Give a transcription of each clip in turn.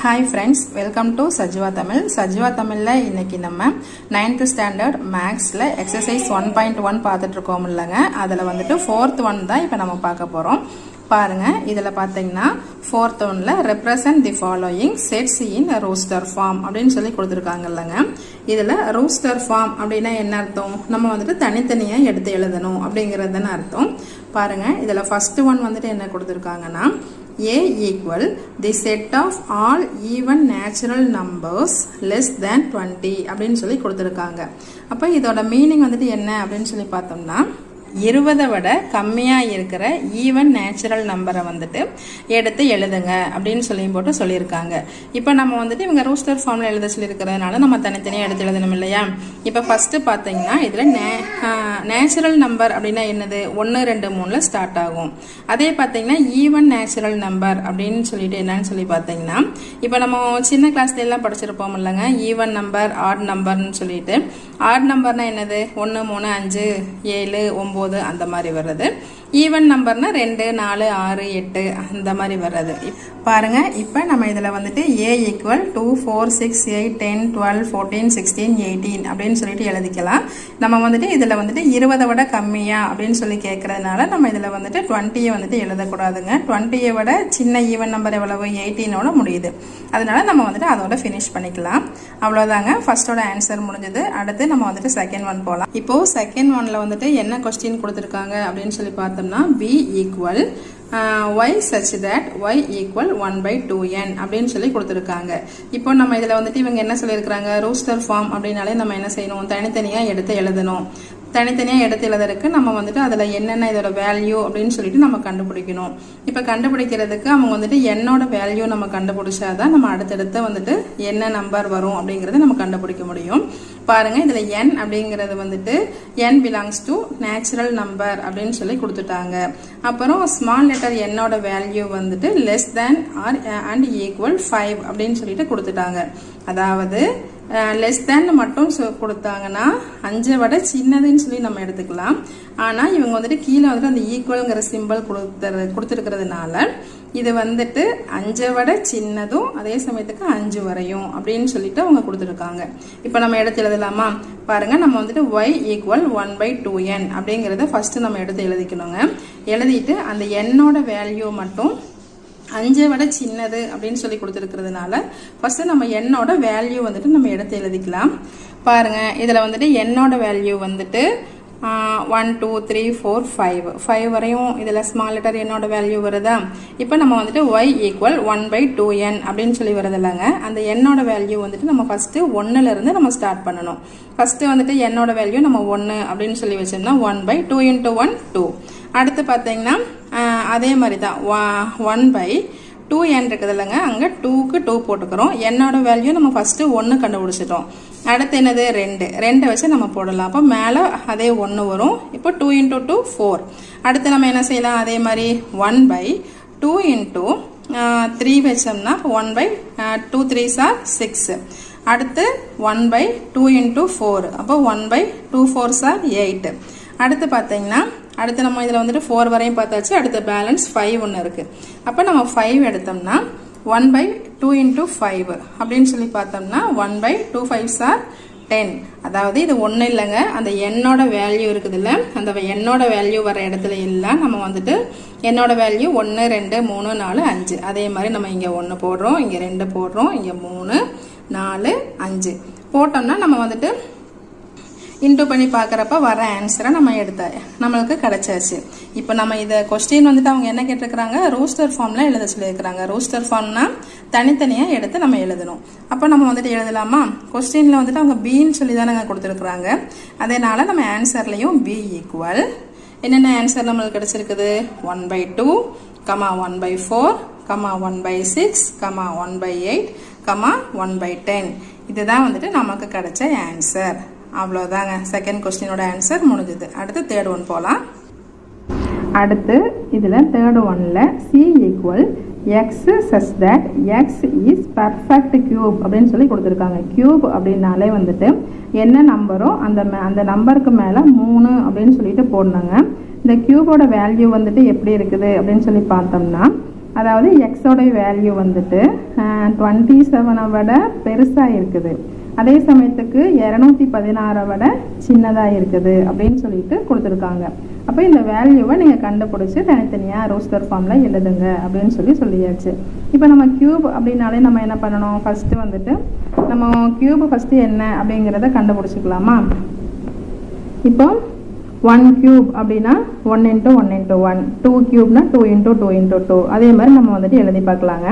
Hi friends welcome to Sajwa Tamil Sajwa தமிழில் இன்னைக்கு நம்ம நைன்த் ஸ்டாண்டர்ட் மேக்ஸில் எக்ஸசைஸ் ஒன் பாயிண்ட் ஒன் பார்த்துட்ருக்கோம் இல்லைங்க. அதில் வந்துட்டு ஃபோர்த் ஒன் தான் இப்போ நம்ம பார்க்க போகிறோம் பாருங்க இதில் பார்த்தீங்கன்னா ஃபோர்த் ஒனில் represent the following sets in roster form அப்படின்னு சொல்லி கொடுத்துருக்காங்க இல்லைங்க. இதில் ரூஸ்டர் ஃபார்ம் அப்படின்னா என்ன அர்த்தம்? நம்ம வந்துட்டு தனித்தனியாக எடுத்து எழுதணும் அப்படிங்கிறது தானே அர்த்தம். பாருங்கள் இதில் ஃபஸ்ட்டு ஒன் வந்துட்டு என்ன கொடுத்துருக்காங்கன்னா A equal the set of all even natural numbers less than 20 அப்படின்னு சொல்லி கொடுத்துருக்காங்க. அப்போ இதோட மீனிங் வந்துட்டு என்ன அப்படின்னு சொல்லி பார்த்தோம்னா இருபதை விட கம்மியாக இருக்கிற ஈவன் நேச்சுரல் நம்பரை வந்துட்டு எடுத்து எழுதுங்க அப்படின்னு சொல்லி போட்டு சொல்லியிருக்காங்க. இப்போ நம்ம வந்துட்டு இவங்க ரூஸ்டர் ஃபார்மில் எழுத சொல்லியிருக்கிறதுனால நம்ம தனித்தனியாக எடுத்து எழுதணும் இல்லையா? இப்போ ஃபஸ்ட்டு பார்த்தீங்கன்னா இதில் நே நேச்சுரல் நம்பர் அப்படின்னா என்னது? ஒன்று ரெண்டு மூணில் ஸ்டார்ட் ஆகும். அதே பார்த்தீங்கன்னா ஈவன் நேச்சுரல் நம்பர் அப்படின்னு சொல்லிட்டு என்னன்னு சொல்லி பார்த்தீங்கன்னா இப்போ நம்ம சின்ன கிளாஸ்லாம் படிச்சிருப்போம் இல்லைங்க. ஈவன் நம்பர் ஆட் நம்பர்னு சொல்லிட்டு. ஆட் நம்பர்னா என்னது? ஒன்று மூணு அஞ்சு ஏழு ஒம்பது அந்த மாதிரி வர்றது. ஈவன் நம்பர்னால் ரெண்டு நாலு ஆறு எட்டு அந்த மாதிரி வர்றது. பாருங்கள் பாருங்க இப்போ நம்ம இதில் வந்துட்டு A equal to four six eight ten twelve fourteen sixteen eighteen அப்படின்னு சொல்லிட்டு எழுதிக்கலாம். நம்ம வந்துட்டு இதில் வந்துட்டு இருபதை விட கம்மியா அப்படின்னு சொல்லி கேட்குறதுனால நம்ம இதில் வந்துட்டு டுவெண்ட்டியை வந்துட்டு எழுதக்கூடாதுங்க. டுவெண்ட்டியை விட சின்ன ஈவன் நம்பர் எவ்வளவு? எயிட்டீனோட முடியுது. அதனால நம்ம வந்துட்டு அதோட ஃபினிஷ் பண்ணிக்கலாம். அவ்வளோதாங்க ஃபர்ஸ்டோட ஆன்சர் முடிஞ்சது. அடுத்து நம்ம வந்துட்டு செகண்ட் ஒன் போகலாம் இப்போது செகண்ட் ஒனில் வந்துட்டு என்ன கொஸ்டின் கொடுத்துருக்காங்க அப்படின்னு சொல்லி பார்த்தோம்னா B equal Y such that Y equal one by two N அப்படின்னு சொல்லி கொடுத்துருக்காங்க. இப்போ நம்ம இதில் வந்துட்டு இவங்க என்ன சொல்லியிருக்கிறாங்க? ரூஸ்டர் ஃபார்ம் அப்படின்னாலே நம்ம என்ன செய்யணும்? தனித்தனியாக எடுத்து எழுதணும். தனித்தனியாக எடுத்து எழுதுறதுக்கு நம்ம வந்துட்டு அதில் என்னென்ன இதோட வேல்யூ அப்படின்னு சொல்லிட்டு நம்ம கண்டுபிடிக்கணும். இப்போ கண்டுபிடிக்கிறதுக்கு அவங்க வந்துட்டு என்னோட வேல்யூ நம்ம கண்டுபிடிச்சாதான் நம்ம அடுத்தடுத்து வந்துட்டு என்ன நம்பர் வரும் அப்படிங்கிறத நம்ம கண்டுபிடிக்க முடியும். பாருங்கள் இதில் என் அப்படிங்கிறது வந்துட்டு N belongs to natural number அப்படின்னு சொல்லி கொடுத்துட்டாங்க. அப்புறம் ஸ்மால் லெட்டர் என்னோட வேல்யூ வந்துட்டு less than or and equal five அப்படின்னு சொல்லிட்டு கொடுத்துட்டாங்க. அதாவது uh, லெஸ் தேன் மட்டும் கொடுத்தாங்கன்னா அஞ்சை விட சின்னதுன்னு சொல்லி நம்ம எடுத்துக்கலாம். ஆனால் இவங்க வந்துட்டு கீழே வந்துட்டு அந்த ஈக்குவல்ங்கிற சிம்பிள் கொடுத்துரு கொடுத்துருக்கிறதுனால இது வந்துட்டு அஞ்சை விட சின்னதும் அதே சமயத்துக்கு அஞ்சு வரையும் அப்படின்னு சொல்லிட்டு அவங்க கொடுத்துருக்காங்க. இப்போ நம்ம எடுத்து எழுதலாமா? பாருங்க நம்ம வந்துட்டு Y equal one by two N அப்படிங்கிறத ஃபர்ஸ்ட் நம்ம எடுத்து எழுதிக்கணுங்க. எழுதிட்டு அந்த எண்ணோட வேல்யூ மட்டும் அஞ்சை விட சின்னது அப்படின்னு சொல்லி கொடுத்துருக்கிறதுனால ஃபர்ஸ்ட் நம்ம எண்ணோட வேல்யூ வந்துட்டு நம்ம எடுத்து எழுதிக்கலாம். பாருங்க இதில் வந்துட்டு என்னோட வேல்யூ வந்துட்டு one two three four five five வரையும் இதில் ஸ்மால் லெட்டர் என்னோட வேல்யூ வருதா? இப்போ நம்ம வந்துட்டு Y equal one by two N அப்படின்னு சொல்லி வருது இல்லைங்க. அந்த என்னோட வேல்யூ வந்துட்டு நம்ம ஃபஸ்ட்டு ஒன்றுலேருந்து நம்ம ஸ்டார்ட் பண்ணணும். ஃபஸ்ட்டு வந்துட்டு என்னோட வேல்யூ நம்ம ஒன்று அப்படின்னு சொல்லி வச்சோம்னா one by two into one two அடுத்து பார்த்தீங்கன்னா அதே மாதிரி தான் ஒன் பை டூ என் இருக்குது இல்லைங்க. அங்கே டூக்கு டூ போட்டுக்கிறோம். என்னோட வேல்யூ நம்ம ஃபஸ்ட்டு ஒன்று கண்டுபிடிச்சிட்டோம். அடுத்து என்னது? ரெண்டு. ரெண்டை வச்சு நம்ம போடலாம். அப்போ மேலே அதே ஒன்று வரும். இப்போ டூ இன்ட்டு டூ ஃபோர் அடுத்து நம்ம என்ன செய்யலாம்? அதே மாதிரி one by two into three வச்சோம்னா one by two three sir six அடுத்து one by two into four அப்போ one by two four sir eight அடுத்து பார்த்தீங்கன்னா அடுத்து நம்ம இதில் வந்துட்டு ஃபோர் வரையும் பார்த்தாச்சு. அடுத்து பேலன்ஸ் ஃபைவ் ஒன்று இருக்குது அப்போ நம்ம ஃபைவ் எடுத்தோம்னா one by two into five அப்படின்னு சொல்லி பார்த்தோம்னா one by two five sir ten அதாவது இது ஒன்றும் இல்லைங்க. அந்த எண்ணோட வேல்யூ இருக்குதுல்ல அந்த எண்ணோட வேல்யூ வர இடத்துல எல்லாம் நம்ம வந்துட்டு என்னோட வேல்யூ ஒன்று ரெண்டு மூணு நாலு அஞ்சு. அதே மாதிரி நம்ம இங்கே ஒன்று போடுறோம் இங்கே ரெண்டு போடுறோம் இங்கே மூணு நாலு அஞ்சு. போட்டோம்னா நம்ம வந்துட்டு இன்டூ பண்ணி பார்க்குறப்ப வர ஆன்சரை நம்ம எடுத்த நம்மளுக்கு கிடச்சாச்சு. இப்போ நம்ம இதை கொஸ்டின் வந்துட்டு அவங்க என்ன கேட்டிருக்கிறாங்க? ரூஸ்டர் ஃபார்மில் எழுத சொல்லியிருக்கிறாங்க. ரூஸ்டர் ஃபார்ம்னா தனித்தனியாக எடுத்து நம்ம எழுதணும். அப்போ நம்ம வந்துட்டு எழுதலாமா? கொஸ்டினில் வந்துட்டு அவங்க பின்னு சொல்லி தானே கொடுத்துருக்குறாங்க. அதனால நம்ம ஆன்சர்லேயும் பி ஈக்குவல் என்னென்ன ஆன்சர் நம்மளுக்கு கிடைச்சிருக்குது? One by two comma one by four comma one by six comma one by eight comma one by ten இதுதான் வந்துட்டு நமக்கு கிடைச்ச ஆன்சர் அவ்வளோதாங்க செகண்ட் கொஸ்டினோட ஆன்சர் முடிஞ்சுது. அடுத்து தேர்ட் ஒன் போகலாம் அடுத்து இதில் தேர்ட் ஒனில் C equal X such that X is perfect cube அப்படின்னு சொல்லி கொடுத்துருக்காங்க. கியூப் அப்படின்னாலே வந்துட்டு என்ன நம்பரோ அந்த மே- அந்த நம்பருக்கு மேலே மூணு அப்படின்னு சொல்லிட்டு போடணுங்க. இந்த கியூபோட வேல்யூ வந்துட்டு எப்படி இருக்குது அப்படின்னு சொல்லி பார்த்தோம்னா அதாவது எக்ஸோடைய வேல்யூ வந்துட்டு டுவெண்ட்டி செவனை விட பெருசாக இருக்குது. அதே சமயத்துக்கு இரநூத்தி பதினாறை விட சின்னதாக இருக்குது அப்படின்னு சொல்லிட்டு கொடுத்துருக்காங்க. அப்போ இந்த வேல்யூவை நீங்கள் கண்டுபிடிச்சி தனித்தனியாக ரோஸ்டர் ஃபார்மில் எழுதுங்க அப்படின்னு சொல்லி சொல்லியாச்சு. இப்போ நம்ம கியூப் அப்படின்னாலே நம்ம என்ன பண்ணணும்? ஃபஸ்ட்டு வந்துட்டு நம்ம கியூப் ஃபஸ்ட்டு என்ன அப்படிங்கிறத கண்டுபிடிச்சிக்கலாமா? இப்போ ஒன் கியூப் அப்படின்னா one into one into one two கியூப்னா two into two into two அதே மாதிரி நம்ம வந்துட்டு எழுதி பார்க்கலாங்க.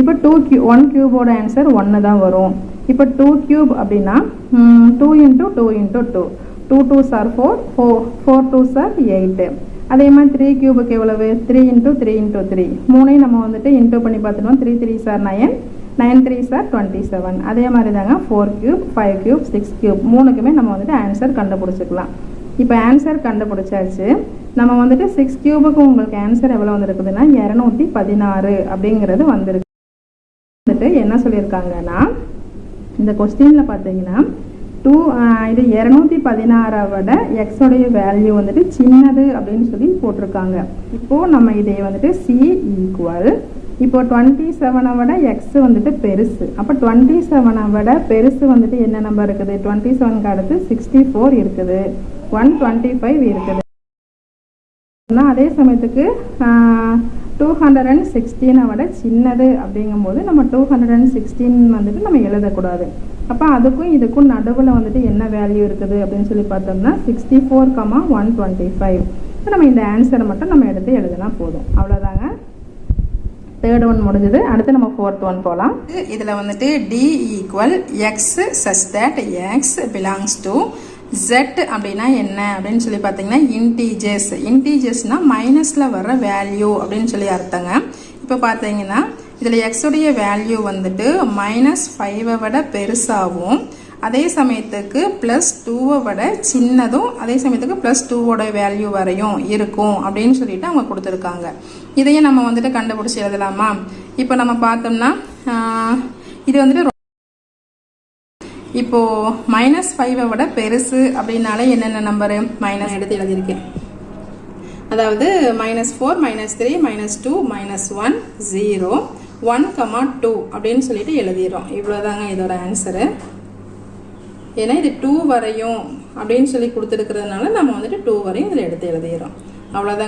இப்போ டூ கியூ ஒன் கியூபோட ஆன்சர் ஒன்று தான் வரும். இப்போ டூ கியூப் அப்படின்னா two into two into two two two sir four four four two sir eight அதே மாதிரி த்ரீ கியூபுக்கு எவ்வளவு? Three into three into three மூணையும் நம்ம வந்துட்டு இன்ட்டு பண்ணி பார்த்துருவோம் three three sir nine nine three sir twenty seven அதே மாதிரி தாங்க four cube five cube six cube மூணுக்குமே நம்ம வந்துட்டு ஆன்சர் கண்டுபிடிச்சிக்கலாம். இப்போ ஆன்சர் கண்டுபிடிச்சாச்சு. நம்ம வந்துட்டு சிக்ஸ் கியூபுக்கு உங்களுக்கு ஆன்சர் எவ்வளோ வந்திருக்குதுன்னா இரநூத்தி பதினாறு அப்படிங்கிறது வந்திருக்கு. வந்துட்டு என்ன சொல்லியிருக்காங்கன்னா இந்த கொஸ்டினில் பார்த்தீங்கன்னா டூ இது இரநூத்தி பதினாறை விட எக்ஸோடைய வேல்யூ வந்துட்டு சின்னது அப்படின்னு சொல்லி போட்டிருக்காங்க. இப்போது நம்ம இதை வந்துட்டு சி ஈக்குவல் இப்போ டுவெண்ட்டி செவனை விட எக்ஸ் வந்துட்டு பெருசு. அப்போ டுவெண்ட்டி செவனை விட பெருசு வந்துட்டு என்ன நம்பர் இருக்குது? டுவெண்ட்டி செவனுக்கு அடுத்து சிக்ஸ்டி ஃபோர் இருக்குது. ஒன் டுவெண்ட்டி ஃபைவ் இருக்குது. அதே சமயத்துக்கு டூ ஹண்ட்ரட் அண்ட் சிக்ஸ்டீனை விட சின்னது அப்படிங்கும்போது நம்ம டூ ஹண்ட்ரட் அண்ட் சிக்ஸ்டீன் வந்துட்டு நம்ம எழுதக்கூடாது. அப்போ அதுக்கும் இதுக்கும் நடுவில் வந்துட்டு என்ன வேல்யூ இருக்குது அப்படின்னு சொல்லி பார்த்தோம்னா sixty four comma one twenty five நம்ம இந்த ஆன்சரை மட்டும் நம்ம எடுத்து எழுதினா போதும். அவ்வளோதாங்க தேர்ட் ஒன் முடிஞ்சது. அடுத்து நம்ம ஃபோர்த் ஒன் போகலாம் இதில் வந்துட்டு D equal X such that X belongs to Z அப்படின்னா என்ன? அப்படின்னு சொல்லி பார்த்தீங்கன்னா இன்டீஜர்ஸ் இன்டீஜர்ஸ்னால் மைனஸில் வர்ற வேல்யூ அப்படின்னு சொல்லி அர்த்தங்க. இப்போ பார்த்தீங்கன்னா இதில் எக்ஸுடைய வேல்யூ வந்துட்டு மைனஸ் ஃபைவை விட பெருசாகவும் அதே சமயத்துக்கு ப்ளஸ் டூவை விட சின்னதும் அதே சமயத்துக்கு ப்ளஸ் டூவோட வேல்யூ வரையும் இருக்கும் அப்படின்னு சொல்லிட்டு அவங்க கொடுத்துருக்காங்க. இதையும் நம்ம வந்துட்டு கண்டுபிடிச்சி எழுதலாமா? இப்போ நம்ம பார்த்தோம்னா இது வந்துட்டு இப்போ மைனஸ் ஃபைவை விட பெருசு அப்படின்னாலே என்னென்ன நம்பரு மைனஸ் எடுத்து எழுதியிருக்கேன். அதாவது minus four minus three minus two minus one zero one comma two அப்படின்னு சொல்லிட்டு எழுதிடுறோம். இவ்வளோதாங்க இதோட ஆன்சரு ஏன்னா இது டூ வரையும் அப்படின்னு சொல்லி கொடுத்துருக்கிறதுனால நம்ம வந்துட்டு டூ வரையும் இதில் எடுத்து எழுதிடுறோம். அவ்வளோதாங்க